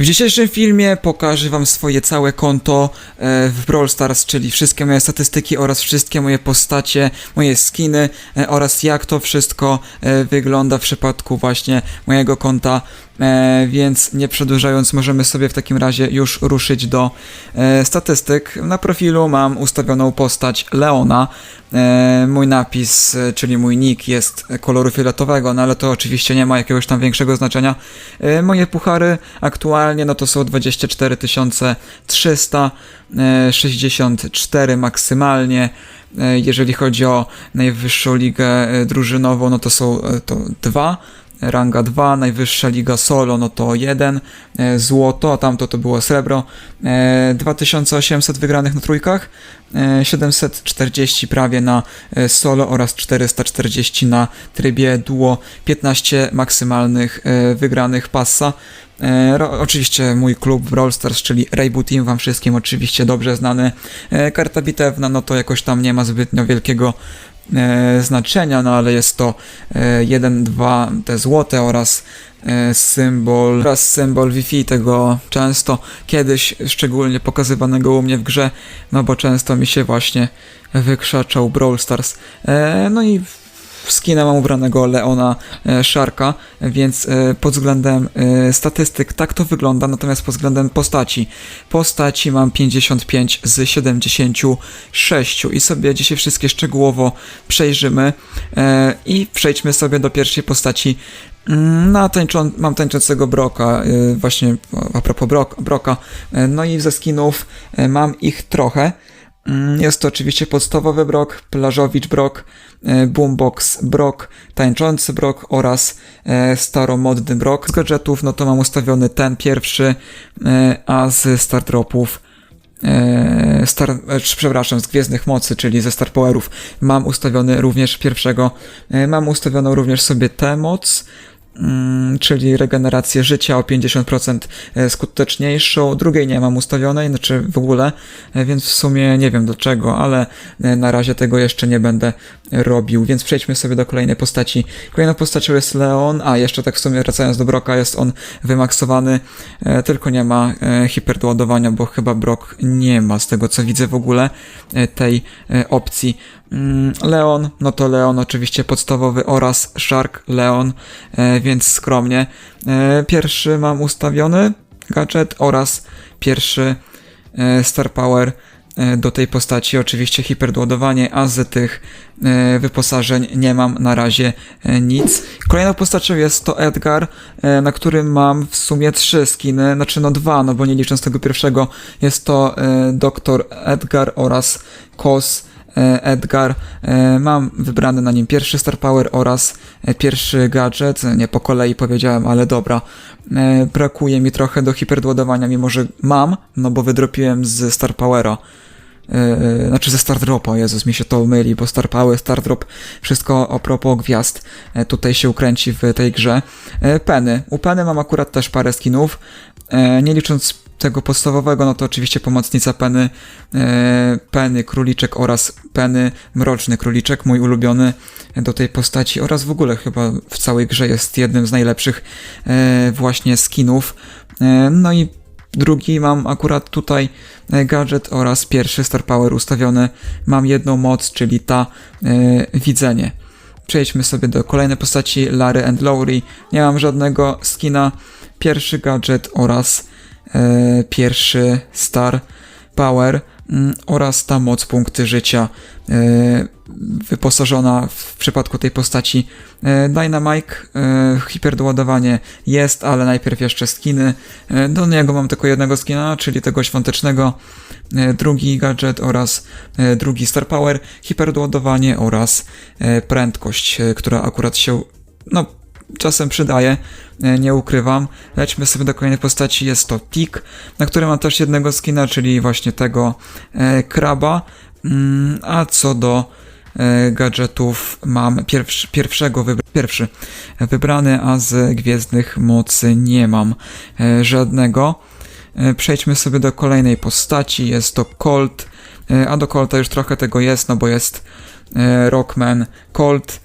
W dzisiejszym filmie pokażę wam swoje całe konto e, w Brawl Stars, czyli wszystkie moje statystyki oraz wszystkie moje postacie, moje skiny e, oraz jak to wszystko e, wygląda w przypadku właśnie mojego konta. E, więc nie przedłużając, możemy sobie w takim razie już ruszyć do e, statystyk. Na profilu mam ustawioną postać Leona. E, mój napis, czyli mój nick jest koloru fioletowego, no ale to oczywiście nie ma jakiegoś tam większego znaczenia. Moje puchary aktualnie no to są 24 364 maksymalnie. Jeżeli chodzi o najwyższą ligę drużynową, no to są to dwa ranga 2, najwyższa liga solo, no to 1, e, złoto, a tamto to było srebro, e, 2800 wygranych na trójkach, e, 740 prawie na e, solo oraz 440 na trybie duo, 15 maksymalnych e, wygranych passa. E, oczywiście mój klub Brawl Stars, czyli Rainbow Team, wam wszystkim oczywiście dobrze znany. E, karta bitewna, no to jakoś tam nie ma zbytnio wielkiego e, znaczenia, no ale jest to e, 1, 2 te złote oraz e, symbol oraz symbol Wi-Fi tego często kiedyś szczególnie pokazywanego u mnie w grze, no bo często mi się właśnie wykrzaczał Brawl Stars. E, no i w skina mam ubranego Leona e, Sharka, więc e, pod względem e, statystyk tak to wygląda, natomiast pod względem postaci. Postaci mam 55 z 76 i sobie dzisiaj wszystkie szczegółowo przejrzymy i przejdźmy sobie do pierwszej postaci. Na tańczą, mam tańczącego Broka, właśnie a propos brok, Broka, no i ze skinów mam ich trochę. Mm, Jest to oczywiście podstawowy brok, plażowicz brok, e, boombox brok, tańczący brok oraz e, staromodny brok. Z gadżetów no to mam ustawiony ten pierwszy, e, a z star dropów e, Star, przepraszam, z Gwiezdnych Mocy, czyli ze Star Powerów, mam ustawiony również pierwszego, mam ustawioną również sobie tę moc, czyli regenerację życia o 50% e, skuteczniejszą. Drugiej nie mam ustawionej, znaczy w ogóle, e, więc w sumie nie wiem dlaczego, ale e, na razie tego jeszcze nie będę robił, więc przejdźmy sobie do kolejnej postaci. Kolejną postacią jest Leon, a jeszcze tak w sumie wracając do Broka, jest on wymaksowany, e, tylko nie ma e, hiperdoładowania, bo chyba Brok nie ma z tego co widzę w ogóle e, tej e, opcji. Mm, Leon, no to Leon oczywiście podstawowy oraz Shark Leon, e, więc skromnie. E, Pierwszy mam ustawiony gadżet oraz pierwszy e, Star Power do tej postaci. Oczywiście hiperdoładowanie, a z tych e, wyposażeń nie mam na razie e, nic. Kolejną postacią jest to Edgar, e, na którym mam w sumie trzy skiny, znaczy no dwa, no bo nie licząc tego pierwszego. Jest to e, Dr. Edgar oraz Kos e, Edgar. E, Mam wybrany na nim pierwszy Star Power oraz e, pierwszy gadżet. Nie po kolei powiedziałem, ale dobra. E, Brakuje mi trochę do hiperdoładowania, mimo że mam, no bo wydropiłem z Star Powera. E, Znaczy ze Star Dropa, Jezus, mi się to myli, bo Star Power, Star Drop, wszystko a propos gwiazd e, tutaj się ukręci w tej grze. E, Penny. U Penny mam akurat też parę skinów. E, Nie licząc tego podstawowego, no to oczywiście pomocnica Penny, e, Penny Króliczek oraz Penny Mroczny Króliczek, mój ulubiony do tej postaci oraz w ogóle chyba w całej grze jest jednym z najlepszych e, właśnie skinów. E, No i drugi mam akurat tutaj e, gadżet oraz pierwszy Star Power ustawiony. Mam jedną moc, czyli ta e, widzenie. Przejdźmy sobie do kolejnej postaci Larry and Lowry. Nie mam żadnego skina. Pierwszy gadżet oraz e, pierwszy Star Power oraz ta moc punkty życia e, wyposażona w przypadku tej postaci e, Dynamite, e, hiperdoładowanie jest, ale najpierw jeszcze skiny. Do niego mam tylko jednego skina, czyli tego świątecznego, drugi gadżet oraz drugi Star Power, hiperdoładowanie oraz prędkość, która akurat się no, czasem przydaje, e, nie ukrywam. Lećmy sobie do kolejnej postaci, jest to Tik, na którym mam też jednego skina, czyli właśnie tego e, kraba. Mm, a co do e, gadżetów mam pierwszy, pierwszego wybra- pierwszy wybrany, a z Gwiezdnych Mocy nie mam żadnego. Przejdźmy sobie do kolejnej postaci, jest to Colt, a do Colta już trochę tego jest, no bo jest Rockman Colt,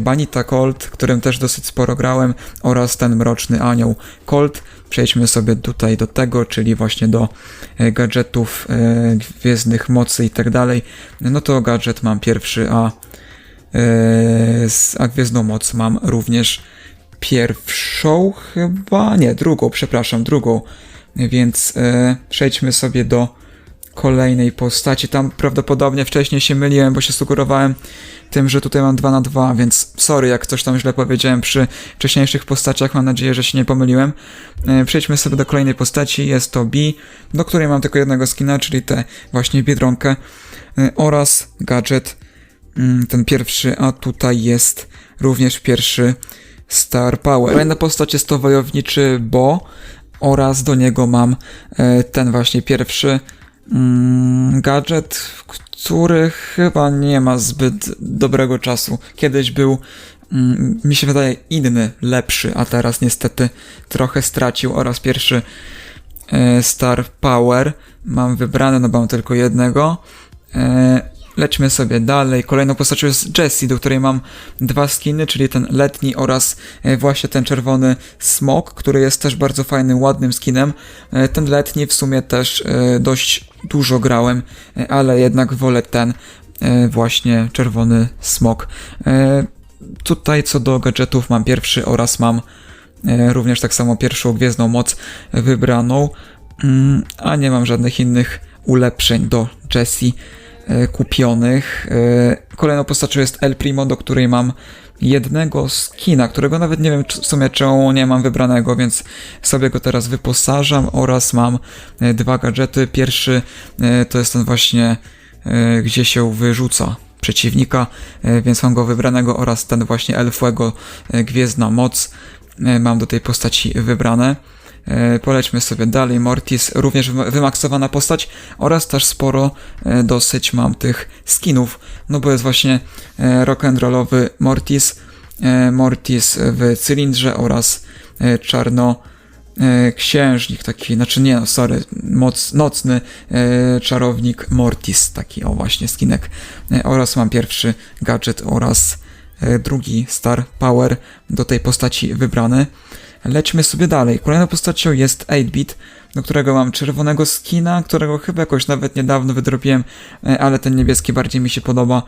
Banita Colt, którym też dosyć sporo grałem, oraz ten Mroczny Anioł Colt. Przejdźmy sobie tutaj do tego, czyli właśnie do e, gadżetów e, gwiezdnych mocy i tak dalej. No to gadżet mam pierwszy, a, e, a gwiezdną moc mam również pierwszą chyba, nie, drugą, przepraszam, drugą. Więc e, przejdźmy sobie do kolejnej postaci. Tam prawdopodobnie wcześniej się myliłem, bo się sugerowałem tym, że tutaj mam 2 na 2, więc sorry, jak coś tam źle powiedziałem przy wcześniejszych postaciach. Mam nadzieję, że się nie pomyliłem. E, Przejdźmy sobie do kolejnej postaci. Jest to Bi, do której mam tylko jednego skina, czyli tę właśnie Biedronkę e, oraz gadżet mm, ten pierwszy, a tutaj jest również pierwszy Star Power. Kolejna postać jest to wojowniczy Bo oraz do niego mam e, ten właśnie pierwszy mm, gadżet, który chyba nie ma zbyt dobrego czasu. Kiedyś był, mm, mi się wydaje, inny, lepszy, a teraz niestety trochę stracił oraz pierwszy e, Star Power mam wybrane, no bo mam tylko jednego. Lećmy sobie dalej. Kolejną postacią jest Jessie, do której mam dwa skiny, czyli ten letni oraz e, właśnie ten czerwony smok, który jest też bardzo fajnym, ładnym skinem. E, Ten letni w sumie też e, dość dużo grałem, ale jednak wolę ten właśnie czerwony smok. Tutaj co do gadżetów mam pierwszy oraz mam również tak samo pierwszą gwiezdną moc wybraną, Mm, a nie mam żadnych innych ulepszeń do Jessie kupionych. E, Kolejną postacią jest El Primo, do której mam jednego skina, którego nawet nie wiem w sumie czemu nie mam wybranego, więc sobie go teraz wyposażam oraz mam e, dwa gadżety. Pierwszy e, to jest ten właśnie, e, gdzie się wyrzuca przeciwnika, e, więc mam go wybranego oraz ten właśnie Elfuego e, Gwiezdna Moc e, mam do tej postaci wybrane. E, Polećmy sobie dalej. Mortis, również wyma- wymaksowana postać oraz też sporo e, dosyć mam tych skinów, no bo jest właśnie e, rock'n'rollowy Mortis, Mortis w cylindrze oraz czarno księżnik taki, znaczy nie no, sorry, moc, nocny czarownik Mortis, taki o właśnie skinek oraz mam pierwszy gadżet oraz drugi Star Power do tej postaci wybrany. Lećmy sobie dalej. Kolejną postacią jest 8-bit, do którego mam czerwonego skina, którego chyba jakoś nawet niedawno wydrobiłem, e, ale ten niebieski bardziej mi się podoba.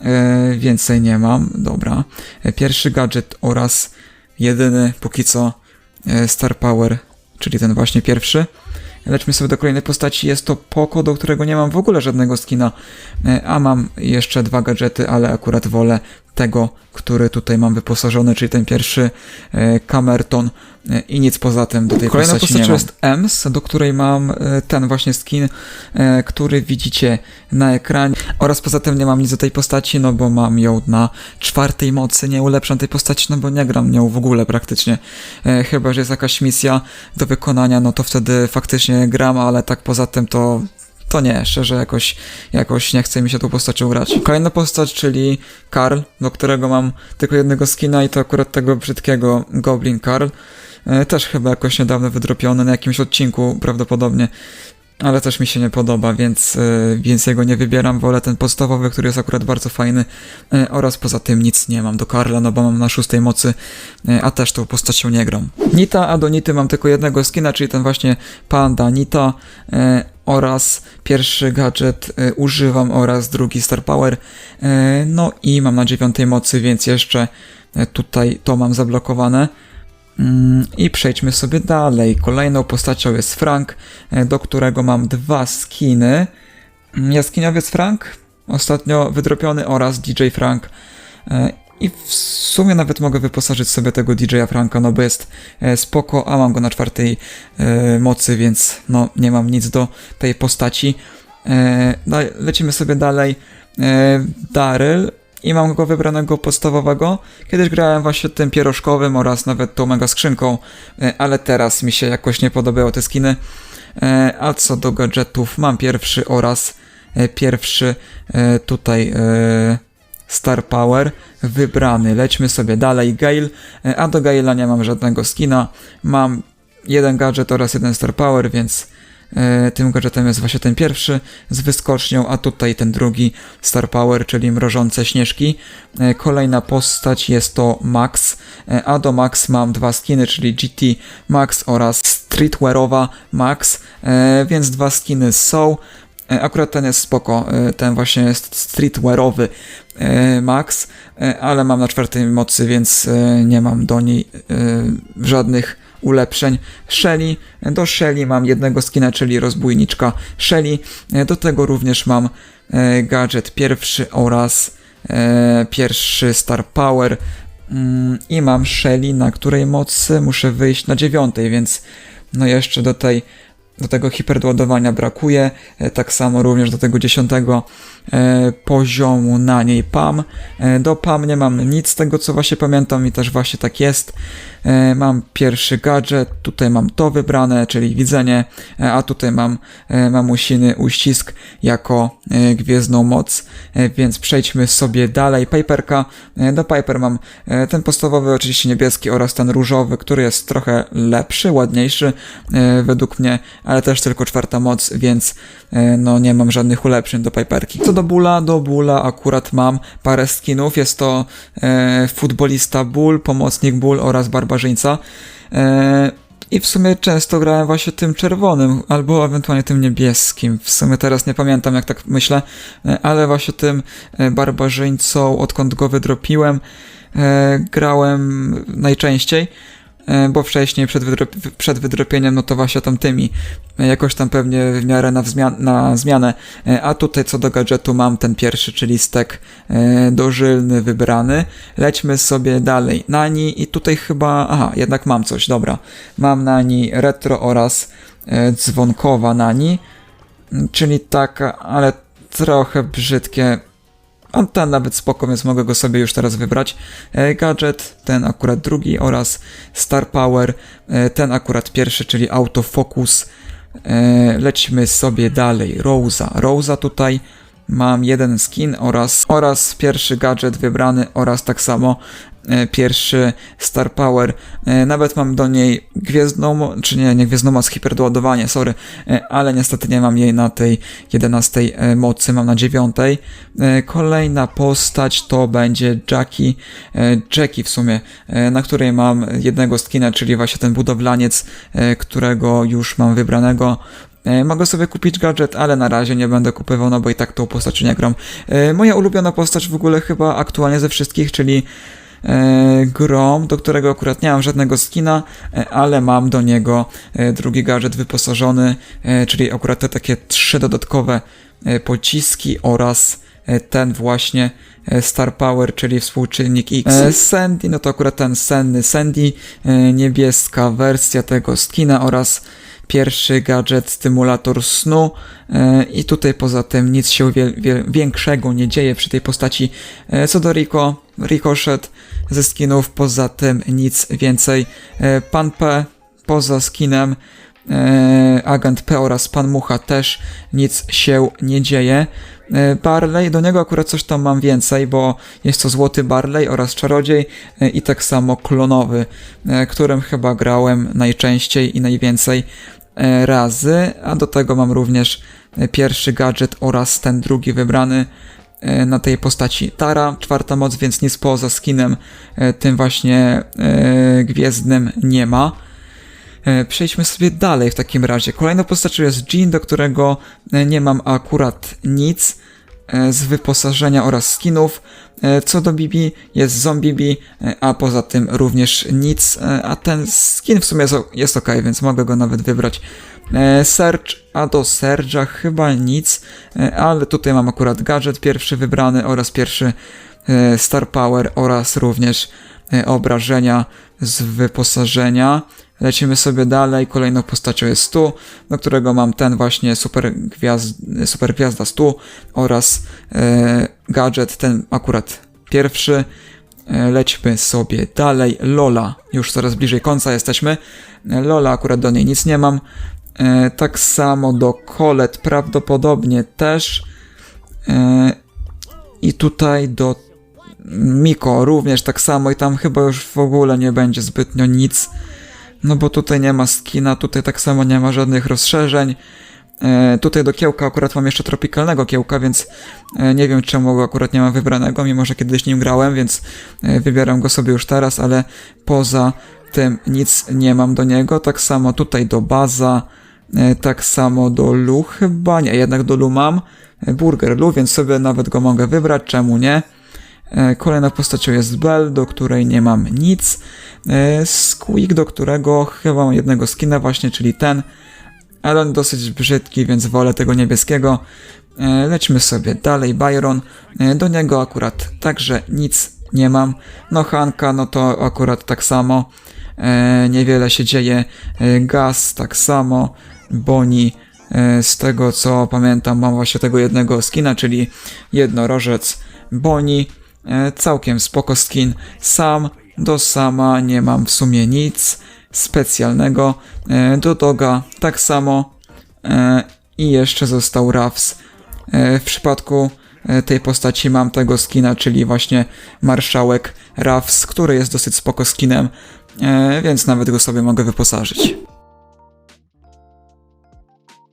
E, Więcej nie mam. Dobra. E, Pierwszy gadżet oraz jedyny póki co Star Power, czyli ten właśnie pierwszy. Lećmy sobie do kolejnej postaci. Jest to Poco, do którego nie mam w ogóle żadnego skina, a mam jeszcze dwa gadżety, ale akurat wolę tego, który tutaj mam wyposażony, czyli ten pierwszy e, Camerton. E, i nic poza tym do tej Kolejną postaci mam. jest Ems, do której mam e, ten właśnie skin, który widzicie na ekranie. Oraz poza tym nie mam nic do tej postaci, no bo mam ją na czwartej mocy, nie ulepszam tej postaci, no bo nie gram nią w ogóle praktycznie, chyba, że jest jakaś misja do wykonania, no to wtedy faktycznie gram, ale tak poza tym to to nie, szczerze jakoś, jakoś nie chce mi się tą postacią grać. Kolejna postać, czyli Karl, do którego mam tylko jednego skina i to akurat tego brzydkiego Goblin Karl. E, Też chyba jakoś niedawno wydropiony na jakimś odcinku prawdopodobnie, ale też mi się nie podoba, więc, e, więc jego nie wybieram. Wolę ten podstawowy, który jest akurat bardzo fajny e, oraz poza tym nic nie mam do Karla, no bo mam na szóstej mocy, e, a też tą postacią nie gram. Nita, a do Nity mam tylko jednego skina, czyli ten właśnie Panda Nita oraz pierwszy gadżet używam oraz drugi Star Power. No i mam na dziewiątej mocy, więc jeszcze tutaj to mam zablokowane. Mm, I przejdźmy sobie dalej. Kolejną postacią jest Frank, e, do którego mam dwa skiny. Mm, Jaskiniowiec Frank, ostatnio wydropiony oraz DJ Frank. E, I w sumie nawet mogę wyposażyć sobie tego DJ-a Franka, no bo jest e, spoko, a mam go na czwartej mocy, więc no nie mam nic do tej postaci. Lecimy sobie dalej. Daryl i mam go wybranego podstawowego. Kiedyś grałem właśnie tym pierożkowym oraz nawet tą mega skrzynką, e, ale teraz mi się jakoś nie podobały te skiny. E, A co do gadżetów, mam pierwszy oraz e, pierwszy tutaj Star Power wybrany. Lećmy sobie dalej. Gale, a do Gale'a nie mam żadnego skina. Mam jeden gadżet oraz jeden Star Power, więc tym gadżetem jest właśnie ten pierwszy z wyskocznią, a tutaj ten drugi Star Power, czyli mrożące śnieżki. E, kolejna postać jest to Max, e, a do Max mam dwa skiny, czyli GT Max oraz Streetwearowa Max, e, więc dwa skiny są. E, Akurat ten jest spoko, e, ten właśnie jest streetwearowy e, Max, e, ale mam na czwartej mocy, więc e, nie mam do niej e, żadnych ulepszeń. Shelly, do Shelly mam jednego skina, czyli rozbójniczka Shelly. Do tego również mam e, gadżet pierwszy oraz e, pierwszy Star Power. Mm, I mam Shelly, na której mocy muszę wyjść na dziewiątej, więc no jeszcze do tej do tego hiperdoładowania brakuje, e, tak samo również do tego dziesiątego e, poziomu na niej PAM. E, do PAM nie mam nic z tego co właśnie pamiętam i też właśnie tak jest. Mam pierwszy gadżet, tutaj mam to wybrane, czyli widzenie, a tutaj mam mamusiny uścisk jako gwiezdną moc, więc przejdźmy sobie dalej. Piperka, do Piper mam ten podstawowy oczywiście niebieski oraz ten różowy, który jest trochę lepszy, ładniejszy według mnie, ale też tylko czwarta moc, więc e, no nie mam żadnych ulepszeń do Piperki. Co do Bula, do Bula akurat mam parę skinów, jest to e, futbolista Bull, pomocnik Bull oraz barbarzyńca. E, i w sumie często grałem właśnie tym czerwonym, albo ewentualnie tym niebieskim. W sumie teraz nie pamiętam, jak tak myślę, e, ale właśnie tym e, barbarzyńcą, odkąd go wydropiłem, grałem najczęściej. E, Bo wcześniej przed, wydrop- przed wydropieniem, no to właśnie tam tymi, e, jakoś tam pewnie w miarę na, na zmianę. E, A tutaj co do gadżetu mam ten pierwszy, czyli stek dożylny wybrany. Lećmy sobie dalej. Nani i tutaj chyba, aha, jednak mam coś, dobra. Mam Nani retro oraz dzwonkowa Nani, czyli taka, ale trochę brzydkie. A ten nawet spoko, więc mogę go sobie już teraz wybrać. E, gadżet, ten akurat drugi oraz Star Power, e, ten akurat pierwszy, czyli autofocus. E, lećmy sobie dalej. Rosa. Rosa tutaj mam jeden skin oraz, oraz pierwszy gadżet wybrany oraz tak samo pierwszy Star Power. E, nawet mam do niej gwiezdną, czy nie, nie gwiezdną moc, hiperdoładowanie, sorry, e, ale niestety nie mam jej na tej 11 e, mocy, mam na 9. E, Kolejna postać to będzie Jackie, e, Jackie w sumie, e, na której mam jednego skina, czyli właśnie ten budowlaniec, e, którego już mam wybranego. E, Mogę sobie kupić gadżet, ale na razie nie będę kupywał, no bo i tak tą postacią nie gram. E, Moja ulubiona postać w ogóle chyba aktualnie ze wszystkich, czyli e, Grom, do którego akurat nie mam żadnego skina, e, ale mam do niego e, drugi gadżet wyposażony, e, czyli akurat te takie trzy dodatkowe e, pociski oraz e, ten właśnie e, Star Power, czyli współczynnik X. E, Sandy, no to akurat ten senny Sandy, e, niebieska wersja tego skina oraz pierwszy gadżet, stymulator snu e, i tutaj poza tym nic się większego nie dzieje przy tej postaci. E, co do Rico, Ricochet ze skinów, poza tym nic więcej. E, Pan P poza skinem, e, Agent P oraz Pan Mucha też nic się nie dzieje. E, Barley, do niego akurat coś tam mam więcej, bo jest to Złoty Barley oraz Czarodziej i tak samo Klonowy, którym chyba grałem najczęściej i najwięcej razy, a do tego mam również pierwszy gadżet oraz ten drugi wybrany na tej postaci Tara, czwarta moc, więc nic poza skinem e, tym właśnie e, gwiezdnym nie ma. E, Przejdźmy sobie dalej w takim razie. Kolejną postacią jest Jean, do którego e, nie mam akurat nic e, z wyposażenia oraz skinów. E, Co do Bibi, jest zombie Bibi, e, a poza tym również nic, e, a ten skin w sumie jest, jest ok, więc mogę go nawet wybrać. E, Serge, a do Serge'a chyba nic, e, ale tutaj mam akurat gadżet pierwszy wybrany oraz pierwszy e, Star Power oraz również e, obrażenia z wyposażenia. Lecimy sobie dalej. Kolejną postacią jest Stu, do którego mam ten właśnie super, gwiazd, super gwiazda Stu oraz e, gadżet, ten akurat pierwszy. E, lećmy sobie dalej. Lola, już coraz bliżej końca jesteśmy. Lola, akurat do niej nic nie mam. E, tak samo do Colette prawdopodobnie też. E, I tutaj do Miko również tak samo i tam chyba już w ogóle nie będzie zbytnio nic no bo tutaj nie ma skina, tutaj tak samo nie ma żadnych rozszerzeń. E, tutaj do kiełka akurat mam jeszcze tropikalnego kiełka, więc e, nie wiem czemu go akurat nie mam wybranego, mimo że kiedyś nim grałem, więc e, wybieram go sobie już teraz, ale poza tym nic nie mam do niego. Tak samo tutaj do baza, tak samo do Lu chyba, nie, jednak do Lu mam. Burger Lu, więc sobie nawet go mogę wybrać, czemu nie? E, Kolejną postacią jest Bell, do której nie mam nic. E, Squeak, do którego chyba mam jednego skina właśnie, czyli ten. Ale on dosyć brzydki, więc wolę tego niebieskiego. E, Lećmy sobie dalej. Byron, do niego akurat także nic nie mam. No Hanka, no to akurat tak samo. Niewiele się dzieje. Gaz tak samo. Boni, z tego co pamiętam, mam właśnie tego jednego skina, czyli jednorożec Boni. E, Całkiem spoko skin. Sam do sama nie mam w sumie nic specjalnego. E, Do Doga tak samo. E, I jeszcze został Rafs. E, W przypadku tej postaci mam tego skina, czyli właśnie marszałek Rafs, który jest dosyć spoko skinem, więc nawet go sobie mogę wyposażyć.